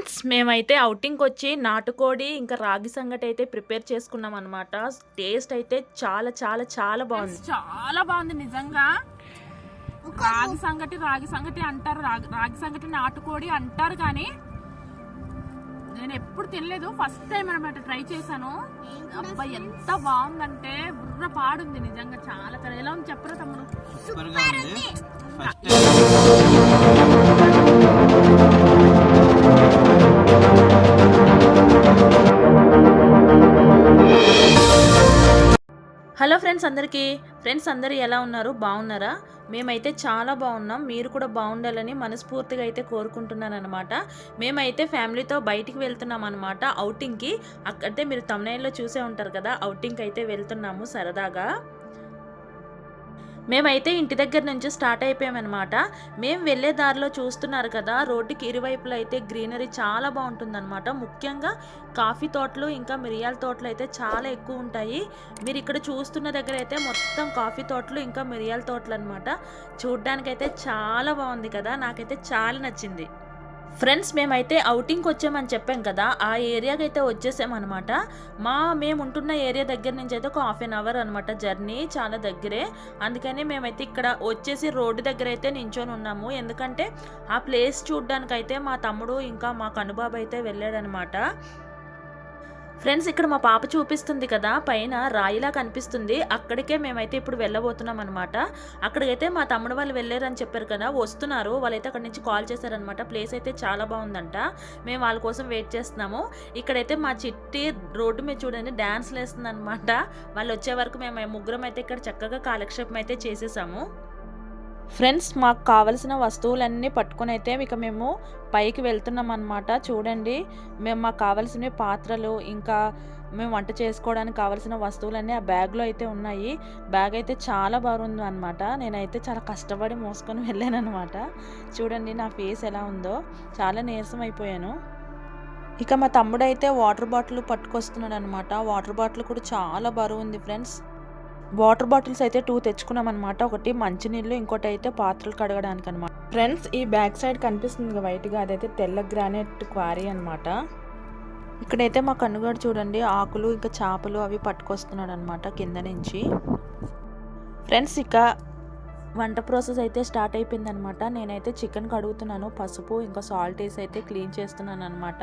Friends మేమైతే అవుటింగ్కి వచ్చి నాటుకోడి ఇంకా రాగి సంగటి అయితే ప్రిపేర్ చేసుకున్నాం అనమాట టేస్ట్ అయితే చాలా చాలా చాలా బాగుంది. చాలా బాగుంది నిజంగా. రాగి సంగటి రాగి సంగటి అంటారు. రాగి రాగి సంగటి నాటుకోడి అంటారు కానీ నేను ఎప్పుడు తినలేదు. ఫస్ట్ టైం అనమాట ట్రై చేశాను. అబ్బా ఎంత బాగుందంటే బుర్ర పాడుంది నిజంగా. చాలా చాలా. ఎలా ఉంది చెప్పరా తమ్ముడు? హలో ఫ్రెండ్స్ అందరికీ. ఫ్రెండ్స్ అందరూ ఎలా ఉన్నారు? బాగున్నారా? మేమైతే చాలా బాగున్నాం. మీరు కూడా బాగుండాలని మనస్ఫూర్తిగా అయితే కోరుకుంటున్నాను అనమాట మేమైతే ఫ్యామిలీతో బయటికి వెళ్తున్నాం అనమాట అవుటింగ్కి అక్కడితే మీరు తమిళలో చూసే ఉంటారు కదా. అవుటింగ్కి అయితే వెళ్తున్నాము సరదాగా. మేమైతే ఇంటి దగ్గర నుంచి స్టార్ట్ అయిపోయామన్నమాట. మేము వెళ్ళే దారిలో చూస్తున్నారు కదా రోడ్డుకి ఇరువైపులా అయితే గ్రీనరీ చాలా బాగుంటుందన్నమాట. ముఖ్యంగా కాఫీ తోటలు ఇంకా మిరియాల తోటలు అయితే చాలా ఎక్కువ ఉంటాయి. మీరు ఇక్కడ చూస్తున్న దగ్గర అయితే మొత్తం కాఫీ తోటలు ఇంకా మిరియాల తోటలు అనమాట చూడ్డానికైతే చాలా బాగుంది కదా నాకైతే చాలా నచ్చింది. ఫ్రెండ్స్ మేమైతే అవుటింగ్కి వచ్చామని చెప్పాం కదా ఆ ఏరియాకి అయితే వచ్చేసామన్నమాట మా మేము ఉంటున్న ఏరియా దగ్గర నుంచి అయితే ఒక హాఫ్ అన్ అవర్ అనమాట జర్నీ చాలా దగ్గరే. అందుకని మేమైతే ఇక్కడ వచ్చేసి రోడ్డు దగ్గర అయితే నించొని ఉన్నాము. ఎందుకంటే ఆ ప్లేస్ చూడ్డానికైతే మా తమ్ముడు ఇంకా మా కనుబాబు అయితే వెళ్ళాడనమాట ఫ్రెండ్స్ ఇక్కడ మా పాప చూపిస్తుంది కదా పైన రాయిలా కనిపిస్తుంది. అక్కడికే మేమైతే ఇప్పుడు వెళ్ళబోతున్నాం అనమాట అక్కడికైతే మా తమ్ముడు వాళ్ళు వెళ్ళారని చెప్పారు కదా వస్తున్నారు. వాళ్ళైతే అక్కడ నుంచి కాల్ చేశారనమాట ప్లేస్ అయితే చాలా బాగుందంట. మేము వాళ్ళ కోసం వెయిట్ చేస్తున్నాము. ఇక్కడైతే మా చిట్టి రోడ్డు మీద చూడండి డ్యాన్స్లు వేస్తుంది అనమాట వాళ్ళు వచ్చే వరకు మేము ముగ్గురం అయితే ఇక్కడ చక్కగా కాలక్షేపం అయితే చేసేసాము. ఫ్రెండ్స్ మాకు కావలసిన వస్తువులన్నీ పట్టుకొని అయితే ఇక మేము పైకి వెళ్తున్నాం అనమాట చూడండి మేము మాకు కావాల్సినవి పాత్రలు ఇంకా మేము వంట చేసుకోవడానికి కావాల్సిన వస్తువులన్నీ ఆ బ్యాగ్లో అయితే ఉన్నాయి. బ్యాగ్ అయితే చాలా బాగుంది అనమాట నేనైతే చాలా కష్టపడి మోసుకొని వెళ్ళాను అనమాట చూడండి నా ఫేస్ ఎలా ఉందో. చాలా నీరసం అయిపోయాను. ఇక మా తమ్ముడైతే వాటర్ బాటిల్ పట్టుకొస్తున్నాడు అనమాట వాటర్ బాటిల్ కూడా చాలా బరువు ఉంది ఫ్రెండ్స్. వాటర్ బాటిల్స్ అయితే టూ తెచ్చుకున్నాం అనమాట ఒకటి మంచినీళ్ళు ఇంకోటి అయితే పాత్రలు కడగడానికి అనమాట ఫ్రెండ్స్ ఈ బ్యాక్ సైడ్ కనిపిస్తుంది వైట్గా అదైతే తెల్ల గ్రానైట్ క్వారీ అనమాట ఇక్కడైతే మా కన్నుగాడు చూడండి ఆకులు ఇంకా చేపలు అవి పట్టుకొస్తున్నాడు అనమాట కింద నుంచి. ఫ్రెండ్స్ ఇక వంట ప్రాసెస్ అయితే స్టార్ట్ అయిపోయింది అనమాట నేనైతే చికెన్ కడుగుతున్నాను పసుపు ఇంకా సాల్ట్ వేసి అయితే క్లీన్ చేస్తున్నాను అనమాట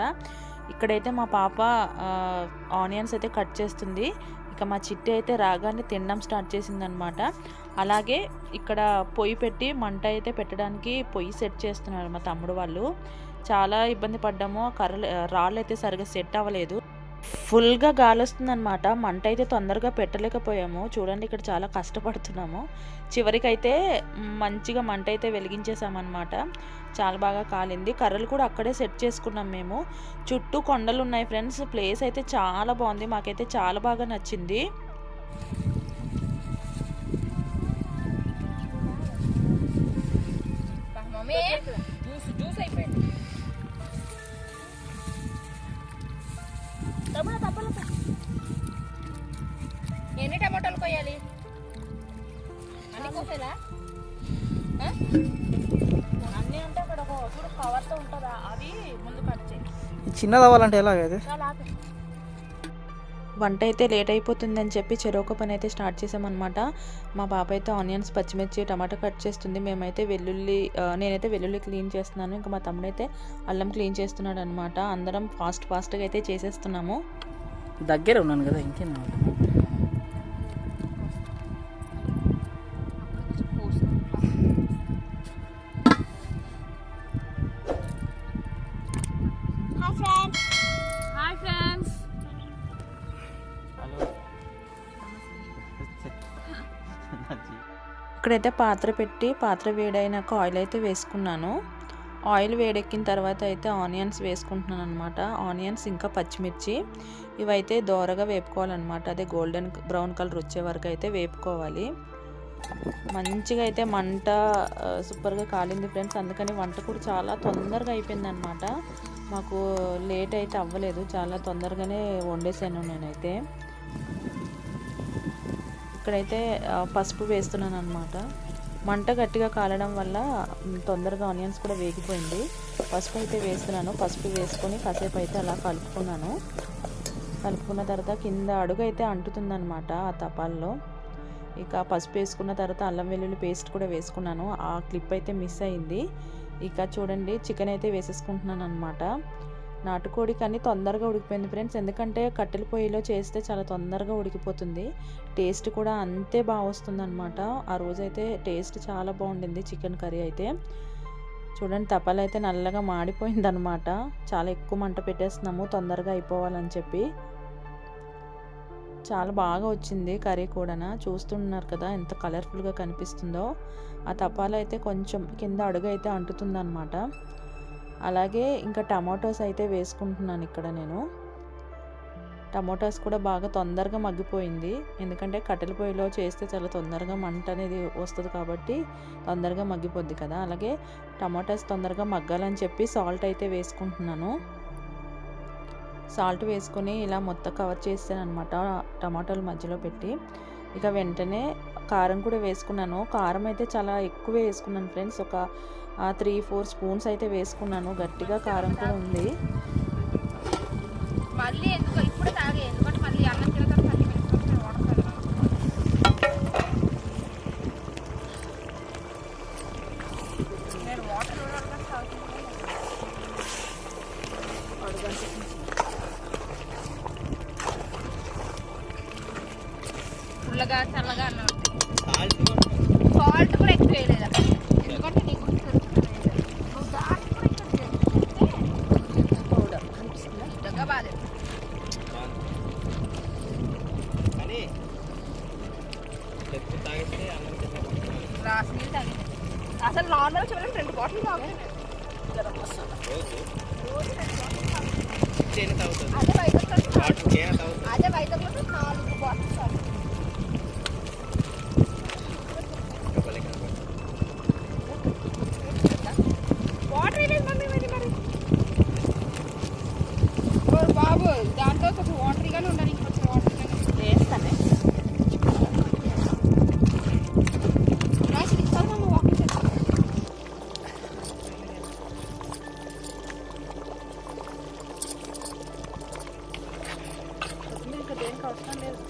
ఇక్కడైతే మా పాప ఆనియన్స్ అయితే కట్ చేస్తుంది. ఇక మా చిట్టి అయితే రాగానే తినడం స్టార్ట్ చేసిందనమాట. అలాగే ఇక్కడ పొయ్యి పెట్టి మంట అయితే పెట్టడానికి పొయ్యి సెట్ చేస్తున్నారు మా తమ్ముడు వాళ్ళు. చాలా ఇబ్బంది పడ్డాము కర్రలు రాళ్ళు అయితే సరిగా సెట్ అవ్వలేదు. ఫుల్గా గాలి వస్తుందన్నమాట మంట అయితే తొందరగా పెట్టలేకపోయాము. చూడండి ఇక్కడ చాలా కష్టపడుతున్నాము. చివరికైతే మంచిగా మంట అయితే వెలిగించేసామన్నమాట. చాలా బాగా కాలింది. కర్రలు కూడా అక్కడే సెట్ చేసుకున్నాం మేము. చుట్టూ కొండలు ఉన్నాయి ఫ్రెండ్స్. ప్లేస్ అయితే చాలా బాగుంది. మాకైతే చాలా బాగా నచ్చింది. కొయ్యాలి అన్ని కోసేలా అన్నీ అంటే ఒక చూడు కవర్తో ఉంటుందా అవి ముందు కట్ చేయి చిన్నది అవ్వాలంటే ఎలా అది వంట అయితే లేట్ అయిపోతుందని చెప్పి చెరొక పని అయితే స్టార్ట్ చేసామన్నమాట. మా పాప అయితే ఆనియన్స్ పచ్చిమిర్చి టమాటా కట్ చేస్తుంది. మేమైతే వెల్లుల్లి నేనైతే వెల్లుల్లి క్లీన్ చేస్తున్నాను. ఇంకా మా తమ్ముడు అయితే అల్లం క్లీన్ చేస్తున్నాడు అనమాట అందరం ఫాస్ట్ ఫాస్ట్గా అయితే చేసేస్తున్నాము. దగ్గర ఉన్నాను కదా ఇంకేం ఇక్కడైతే పాత్ర పెట్టి పాత్ర వేడైనాక ఆయిల్ అయితే వేసుకున్నాను. ఆయిల్ వేడెక్కిన తర్వాత అయితే ఆనియన్స్ వేసుకుంటున్నాను అనమాట ఆనియన్స్ ఇంకా పచ్చిమిర్చి. ఇవైతే దోరగా వేపుకోవాలన్నమాట. అదే గోల్డెన్ బ్రౌన్ కలర్ వచ్చే వరకు అయితే వేపుకోవాలి. మంచిగా అయితే మంట సూపర్గా కాలింది ఫ్రెండ్స్ అందుకని వంట కూడా చాలా తొందరగా అయిపోయింది అనమాట మాకు లేట్ అయితే అవ్వలేదు. చాలా తొందరగానే వండేసాను నేనైతే. ఇక్కడైతే పసుపు వేస్తున్నాను అనమాట మంట గట్టిగా కాలడం వల్ల తొందరగా ఆనియన్స్ కూడా వేగిపోయింది. పసుపు అయితే వేస్తున్నాను. పసుపు వేసుకొని కాసేపు అయితే అలా కలుపుకున్నాను. కలుపుకున్న తర్వాత కింద అడుగు అయితే అంటుతుందనమాట ఆ తపాల్లో. ఇక పసుపు వేసుకున్న తర్వాత అల్లం వెల్లుల్లి పేస్ట్ కూడా వేసుకున్నాను. ఆ క్లిప్ అయితే మిస్ అయింది. ఇక చూడండి చికెన్ అయితే వేసేసుకుంటున్నాను అనమాట నాటుకోడి కానీ తొందరగా ఉడికిపోయింది ఫ్రెండ్స్. ఎందుకంటే కట్టెల పొయ్యిలో చేస్తే చాలా తొందరగా ఉడికిపోతుంది. టేస్ట్ కూడా అంతే బాగా వస్తుంది అనమాట ఆ రోజైతే టేస్ట్ చాలా బాగుండింది చికెన్ కర్రీ అయితే. చూడండి తపాలు అయితే నల్లగా మాడిపోయింది అనమాట చాలా ఎక్కువ మంట పెట్టేస్తున్నాము తొందరగా అయిపోవాలని చెప్పి. చాలా బాగా వచ్చింది కర్రీ కూడా చూస్తున్నారు కదా ఎంత కలర్ఫుల్గా కనిపిస్తుందో. ఆ తపాలు అయితే కొంచెం కింద అడుగు అయితే అంటుతుందన్నమాట. అలాగే ఇంకా టమాటోస్ అయితే వేసుకుంటున్నాను ఇక్కడ నేను. టమాటోస్ కూడా బాగా తొందరగా మగ్గిపోయింది. ఎందుకంటే కట్టెల పొయ్యిలో చేస్తే చాలా తొందరగా మంట అనేది వస్తుంది కాబట్టి తొందరగా మగ్గిపోద్ది కదా. అలాగే టమాటాస్ తొందరగా మగ్గాలని చెప్పి సాల్ట్ అయితే వేసుకుంటున్నాను. సాల్ట్ వేసుకొని ఇలా మొత్తం కవర్ చేస్తాను అనమాట టమాటాలు మధ్యలో పెట్టి. ఇక వెంటనే కారం కూడా వేసుకున్నాను. కారం అయితే చాలా ఎక్కువ వేసుకున్నాను ఫ్రెండ్స్. ఒక త్రీ ఫోర్ స్పూన్స్ అయితే వేసుకున్నాను. గట్టిగా కారం కూడా ఉంది. మళ్ళీ ఎందుకు ఇప్పుడు తాగే ఎందుకంటే మళ్ళీ అన్నం తినక థర్టీ వాటర్ నేను వాటర్ పుల్లగా చల్లగా అన్నం సాల్ట్ కూడా ఎక్కువ వేయలేదు? చేను తాగుతుంది అదే తాగుతుంది అదే వైద్యులు నాలుగు బాటిల్స్ దేనికి అవసరం లేదు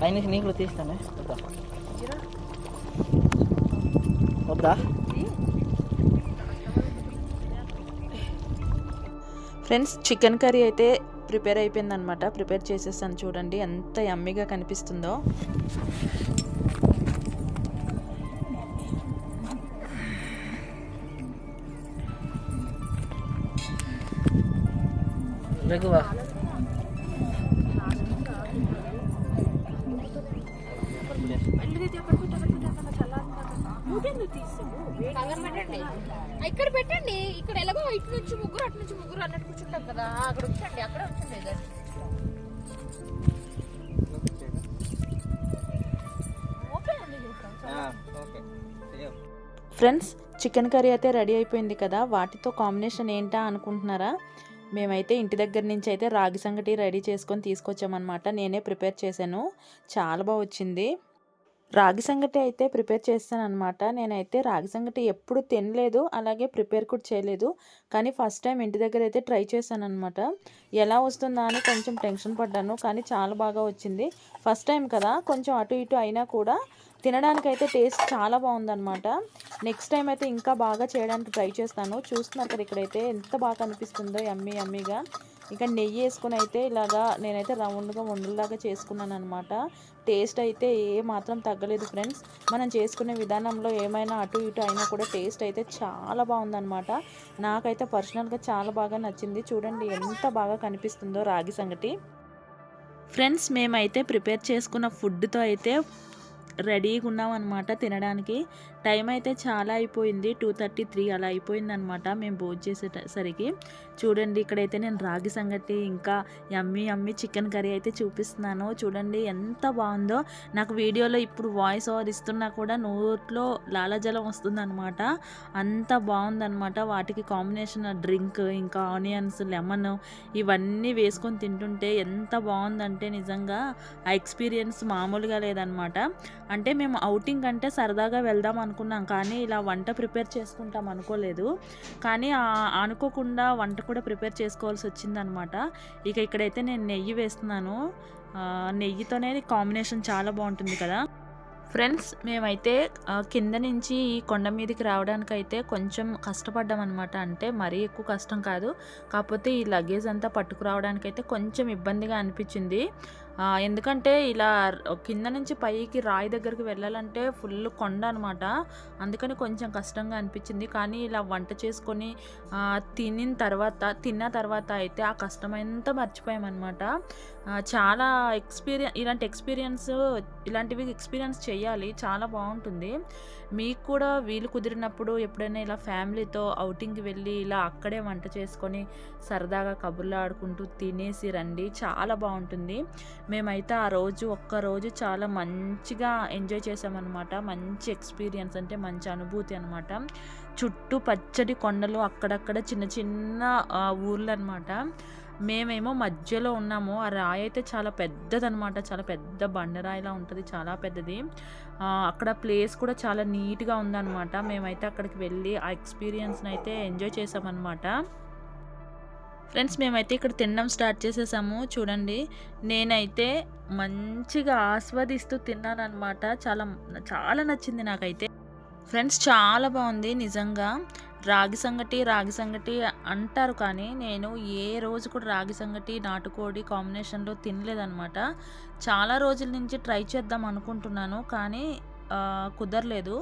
పైన నీకు కూడా తీస్తానే వద్దా? వద్దా? ఫ్రెండ్స్ చికెన్ కర్రీ అయితే ప్రిపేర్ అయిపోయిందనమాట ప్రిపేర్ చేసేసాను చూడండి ఎంత యమ్మీగా కనిపిస్తుందో. రఘువా ఇక్కడ పెట్టండి. ఇక్కడ ఎలాగో ఇటు నుంచి ముగ్గురు అటు నుంచి ముగ్గురు అన్నట్టు కూర్చుంటాం కదా. అక్కడ ఉంచండి అక్కడ ఉంచండి ఫ్రెండ్స్ చికెన్ కర్రీ అయితే రెడీ అయిపోయింది కదా. వాటితో కాంబినేషన్ ఏంటా అనుకుంటున్నారా? మేమైతే ఇంటి దగ్గర నుంచి అయితే రాగి సంగటి రెడీ చేసుకొని తీసుకొచ్చామన్నమాట. నేనే ప్రిపేర్ చేశాను. చాలా బాగా వచ్చింది. రాగి సంగటి అయితే ప్రిపేర్ చేస్తాను అనమాట నేనైతే రాగి సంగటి ఎప్పుడు తినలేదు అలాగే ప్రిపేర్ కూడా చేయలేదు. కానీ ఫస్ట్ టైం ఇంటి దగ్గర అయితే ట్రై చేశాను అనమాట ఎలా వస్తుందా అని కొంచెం టెన్షన్ పడ్డాను కానీ చాలా బాగా వచ్చింది. ఫస్ట్ టైం కదా కొంచెం అటు ఇటు అయినా కూడా తినడానికైతే టేస్ట్ చాలా బాగుందనమాట నెక్స్ట్ టైం అయితే ఇంకా బాగా చేయడానికి ట్రై చేస్తాను. చూస్తున్నారు కదా ఇక్కడైతే ఎంత బాగా కనిపిస్తుందో యమ్మీ యమ్మీగా. ఇక నెయ్యి వేసుకుని అయితే ఇలాగా నేనైతే రౌండ్గా వండలాగా చేసుకున్నాను అనమాట టేస్ట్ అయితే ఏ మాత్రం తగ్గలేదు ఫ్రెండ్స్. మనం చేసుకునే విధానంలో ఏమైనా అటు ఇటు అయినా కూడా టేస్ట్ అయితే చాలా బాగుందనమాట నాకైతే పర్సనల్గా చాలా బాగా నచ్చింది. చూడండి ఎంత బాగా కనిపిస్తుందో రాగి సంగటి. ఫ్రెండ్స్ మేమైతే ప్రిపేర్ చేసుకున్న ఫుడ్తో అయితే రెడీగా ఉన్నాం అనమాట తినడానికి. టైం అయితే చాలా అయిపోయింది. టూ థర్టీ త్రీ అలా అయిపోయిందనమాట మేము భోజనం చేసేసరికి. చూడండి ఇక్కడైతే నేను రాగి సంగటి ఇంకా యమ్మి యమ్మి చికెన్ కర్రీ అయితే చూపిస్తున్నాను. చూడండి ఎంత బాగుందో. నాకు వీడియోలో ఇప్పుడు వాయిస్ ఓవర్ ఇస్తున్నా కూడా నోట్లో లాలజలం వస్తుందన్నమాట అంత బాగుందనమాట. వాటికి కాంబినేషన్ డ్రింక్ ఇంకా ఆనియన్స్ లెమన్ ఇవన్నీ వేసుకొని తింటుంటే ఎంత బాగుందంటే నిజంగా ఆ ఎక్స్పీరియన్స్ మామూలుగా లేదనమాట. అంటే మేము అవుటింగ్ అంటే సరదాగా వెళ్దాం అనుకున్నాం కానీ ఇలా వంట ప్రిపేర్ చేసుకుంటాం అనుకోలేదు. కానీ అనుకోకుండా వంట కూడా ప్రిపేర్ చేసుకోవాల్సి వచ్చిందనమాట. ఇక ఇక్కడైతే నేను నెయ్యి వేస్తున్నాను. నెయ్యితోనే కాంబినేషన్ చాలా బాగుంటుంది కదా. ఫ్రెండ్స్ మేమైతే కింద నుంచి ఈ కొండ మీదకి రావడానికి అయితే కొంచెం కష్టపడ్డాం అనమాట అంటే మరీ ఎక్కువ కష్టం కాదు. కాకపోతే ఈ లగేజ్ అంతా పట్టుకురావడానికి అయితే కొంచెం ఇబ్బందిగా అనిపించింది. ఎందుకంటే ఇలా కింద నుంచి పైకి రాయి దగ్గరికి వెళ్ళాలంటే ఫుల్ కొండ అనమాట అందుకని కొంచెం కష్టంగా అనిపించింది. కానీ ఇలా వంట చేసుకొని తినిన తర్వాత తిన్న తర్వాత అయితే ఆ కష్టమైనంత మర్చిపోయామన్నమాట చాలా ఎక్స్పీరియన్స్ ఇలాంటి ఎక్స్పీరియన్స్ ఇలాంటివి ఎక్స్పీరియన్స్ చేయాలి. చాలా బాగుంటుంది. మీకు కూడా వీలు కుదిరినప్పుడు ఎప్పుడైనా ఇలా ఫ్యామిలీతో అవుటింగ్కి వెళ్ళి ఇలా అక్కడే వంట చేసుకొని సరదాగా కబుర్లు ఆడుకుంటూ తినేసి రండి. చాలా బాగుంటుంది. మేమైతే ఆ రోజు ఒక్క రోజు చాలా మంచిగా ఎంజాయ్ చేసామన్నమాట. మంచి ఎక్స్పీరియన్స్ అంటే మంచి అనుభూతి అనమాట చుట్టూ పచ్చడి కొండలు అక్కడక్కడ చిన్న చిన్న ఊర్లు అనమాట మేమేమో మధ్యలో ఉన్నాము. ఆ రాయి అయితే చాలా పెద్దదనమాట చాలా పెద్ద బండరాయిలా ఉంటుంది. చాలా పెద్దది. అక్కడ ప్లేస్ కూడా చాలా నీట్గా ఉందన్నమాట. మేమైతే అక్కడికి వెళ్ళి ఆ ఎక్స్పీరియన్స్ని అయితే ఎంజాయ్ చేసామన్నమాట. ఫ్రెండ్స్ మేమైతే ఇక్కడ తినడం స్టార్ట్ చేసేసాము. చూడండి నేనైతే మంచిగా ఆస్వాదిస్తూ తిన్నాను అనమాట చాలా చాలా నచ్చింది నాకైతే. ఫ్రెండ్స్ చాలా బాగుంది నిజంగా. రాగి సంగటి రాగి సంగటి అంటారు కానీ నేను ఏ రోజు కూడా రాగి సంగటి నాటుకోడి కాంబినేషన్లో తినలేదనమాట చాలా రోజుల నుంచి ట్రై చేద్దాం అనుకుంటున్నాను కానీ కుదరలేదు.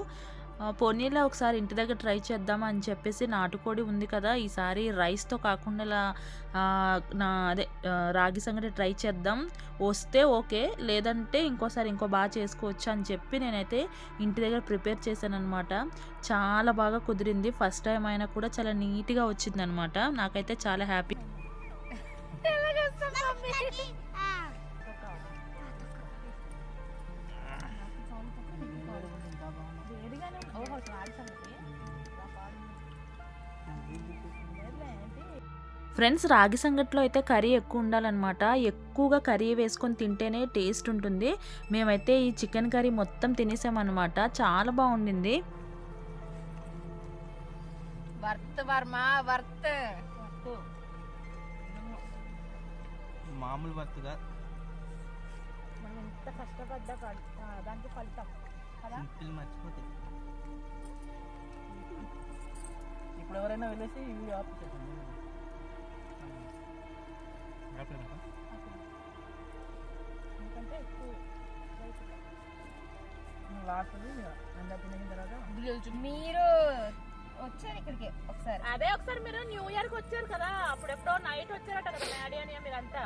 పోనీలో ఒకసారి ఇంటి దగ్గర ట్రై చేద్దాం అని చెప్పేసి నాటుకోడి ఉంది కదా ఈసారి రైస్తో కాకుండా ఇలా నా అదే రాగి సంగటి ట్రై చేద్దాం. వస్తే ఓకే లేదంటే ఇంకోసారి ఇంకో బాగా చేసుకోవచ్చు అని చెప్పి నేనైతే ఇంటి దగ్గర ప్రిపేర్ చేశాను అనమాట చాలా బాగా కుదిరింది ఫస్ట్ టైం అయినా కూడా చాలా నీట్గా వచ్చింది అనమాట నాకైతే చాలా హ్యాపీ. ఫ్రెండ్స్ రాగి సంగట్లో అయితే కర్రీ ఎక్కువ ఉండాలన్నమాట. ఎక్కువగా కర్రీ వేసుకొని తింటేనే టేస్ట్ ఉంటుంది. మేమైతే ఈ చికెన్ కర్రీ మొత్తం తినేసామన్నమాట. చాలా బాగుండింది. వర్త్ వర్మ వర్త్. మామూలు వర్క్గా మనం ఎంత కష్టపడ్డా ఫలి- ఆ, దానికి ఫలితం. కదా? సింపుల్ మర్చిపోతే. ఇప్పుడు ఎవరైనా వెళ్ళేసి ఈ వీడియో ఆఫ్ చేసేయండి. ఎందుకంటే ఎక్కువ తర్వాత మీరు వచ్చారు ఇక్కడికి ఒకసారి. అదే ఒకసారి మీరు న్యూ ఇయర్కి వచ్చారు కదా అప్పుడు ఎప్పుడో నైట్ వచ్చారట కదా డాడీ అని మీరంతా.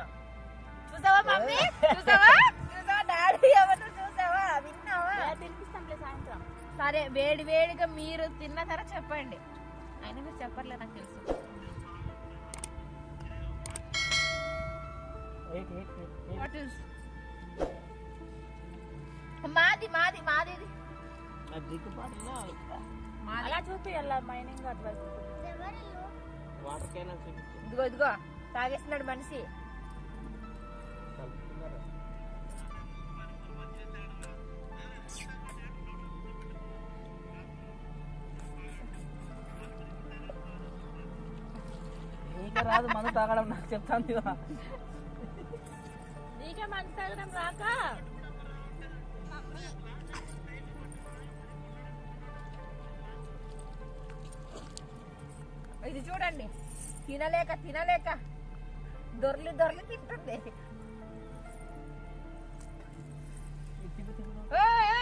చూసావా మమ్మీ? చూసావా? చూసావా డాడీ ఎవరు చూసావా? విన్నావా? తినిపిస్తాంలే సాయంత్రం. సరే వేడి వేడిగా మీరు తిన్న తర్వాత చెప్పండి. అయినా మీరు చెప్పర్లే నాకు తెలుసు. ఎయిట్ ఎయిట్ What is- మాది మాది మాది అలా చూపియాల మైనింగ్ అటువైపు. వాటర్ క్యాన్ చూపించు ఇదిగో ఇదిగో తాగేస్తున్నాడు మనిషి. రాదు మందు తాగడం నాకు చెప్తాను ఇవా. నీకే మంచి తగ్గడం రాక. ఇది చూడండి తినలేక తినలేక దొర్లి దొర్లి తింటుంది. ఏయ్,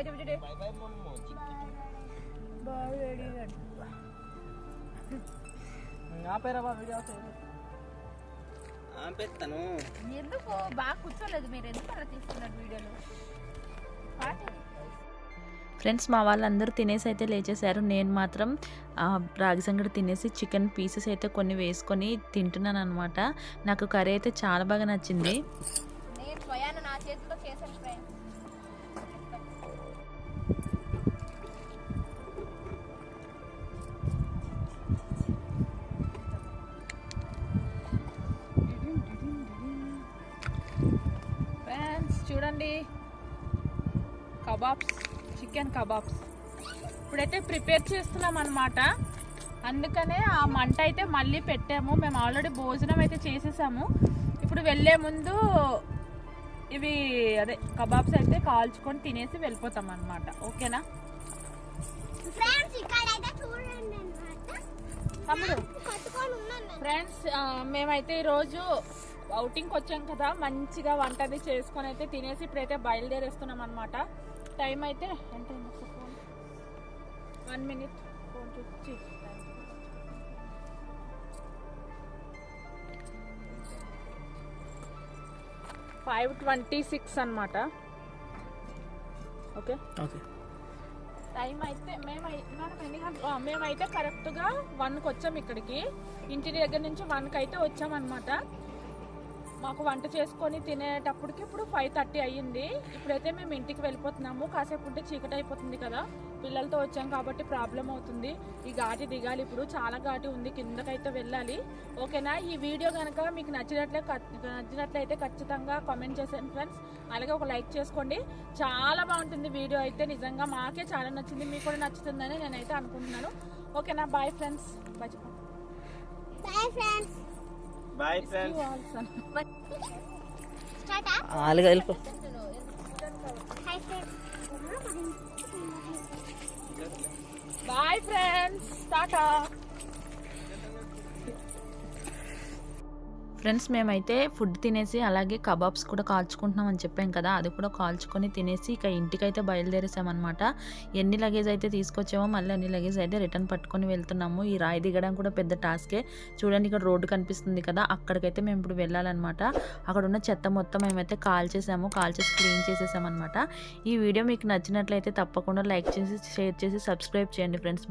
బయట చూడే బై బై మమ్మో బాగా వేడిగా ఆపేరా బా వీడియో ఆపే. ఆపేస్తాను ఎందుకు? బాగా కూర్చోలేదు మీరు. ఎందుకు అలా తీస్తున్నారు వీడియోలు. ఫ్రెండ్స్ మా వాళ్ళందరూ తినేసి అయితే లేచేశారు. నేను మాత్రం రాగి సంగటి తినేసి చికెన్ పీసెస్ అయితే కొన్ని వేసుకొని తింటున్నాను అనమాట నాకు కర్రీ అయితే చాలా బాగా నచ్చింది. నేను స్వయాన నా చేతితో చేశాను ఫ్రెండ్స్ చూడండి. Kebabs chicken kebabs. ఇప్పుడైతే ప్రిపేర్ చేస్తున్నాం అనమాట అందుకనే ఆ మంట అయితే మళ్ళీ పెట్టాము. మేము ఆల్రెడీ భోజనం అయితే చేసేసాము. ఇప్పుడు వెళ్ళే ముందు ఇవి అదే కబాబ్స్ అయితే కాల్చుకొని తినేసి వెళ్ళిపోతాం అనమాట ఓకేనా? తమ్ముడు ఫ్రెండ్స్ మేమైతే ఈరోజు అవుటింగ్కి వచ్చాం కదా మంచిగా వంట అది చేసుకొని అయితే తినేసి ఇప్పుడైతే బయలుదేరేస్తున్నాం అనమాట టైం అయితే ఎంత ఫోన్? One minute. ఫోన్ చూసి ఫైవ్ ట్వంటీ సిక్స్ అనమాట ఓకే? ఓకే. టైం అయితే మేమై- ఎన్ని గంటలు మేమైతే కరెక్ట్గా వన్కి వచ్చాం ఇక్కడికి. ఇంటి దగ్గర నుంచి వన్కి అయితే వచ్చామన్నమాట. మాకు వంట చేసుకొని తినేటప్పటికి ఇప్పుడు ఫైవ్ థర్టీ అయ్యింది. ఇప్పుడైతే మేము ఇంటికి వెళ్ళిపోతున్నాము. కాసేపు ఉంటే చీకటి అయిపోతుంది కదా. పిల్లలతో వచ్చాం కాబట్టి ప్రాబ్లం అవుతుంది. ఈ ఘాటి దిగాలి ఇప్పుడు. చాలా ఘాటి ఉంది. కిందకైతే వెళ్ళాలి. ఓకేనా? ఈ వీడియో కనుక మీకు నచ్చినట్లే నచ్చినట్లయితే ఖచ్చితంగా కామెంట్ చేసాను ఫ్రెండ్స్. అలాగే ఒక లైక్ చేసుకోండి. చాలా బాగుంటుంది వీడియో అయితే. నిజంగా మాకే చాలా నచ్చింది. మీకు కూడా నచ్చుతుందని నేనైతే అనుకుంటున్నాను. ఓకేనా? Bye friends. Bye friends. Bye friends అలాగే వెళ్ళిపో. బాయ్ ఫ్రెండ్స్ టాటా ఫ్రెండ్స్ మేమైతే ఫుడ్ తినేసి అలాగే కబాబ్స్ కూడా కాల్చుకుంటున్నాం అని చెప్పాం కదా అది కూడా కాల్చుకొని తినేసి ఇక ఇంటికైతే బయలుదేరేసామన్నమాట. ఎన్ని లగేజ్ అయితే తీసుకొచ్చామో మళ్ళీ అన్ని లగేజ్ అయితే రిటర్న్ పట్టుకొని వెళ్తున్నాము. ఈ రాయి దిగడం కూడా పెద్ద టాస్కే చూడండి ఇక్కడ రోడ్డు కనిపిస్తుంది కదా అక్కడికైతే మేము ఇప్పుడు వెళ్ళాలన్నమాట. అక్కడ ఉన్న చెత్త మొత్తం మేమైతే కాల్చేసాము కాల్చేసి క్లీన్ చేసేసామన్నమాట. ఈ వీడియో మీకు నచ్చినట్లయితే తప్పకుండా లైక్ చేసి షేర్ చేసి సబ్స్క్రైబ్ చేయండి ఫ్రెండ్స్.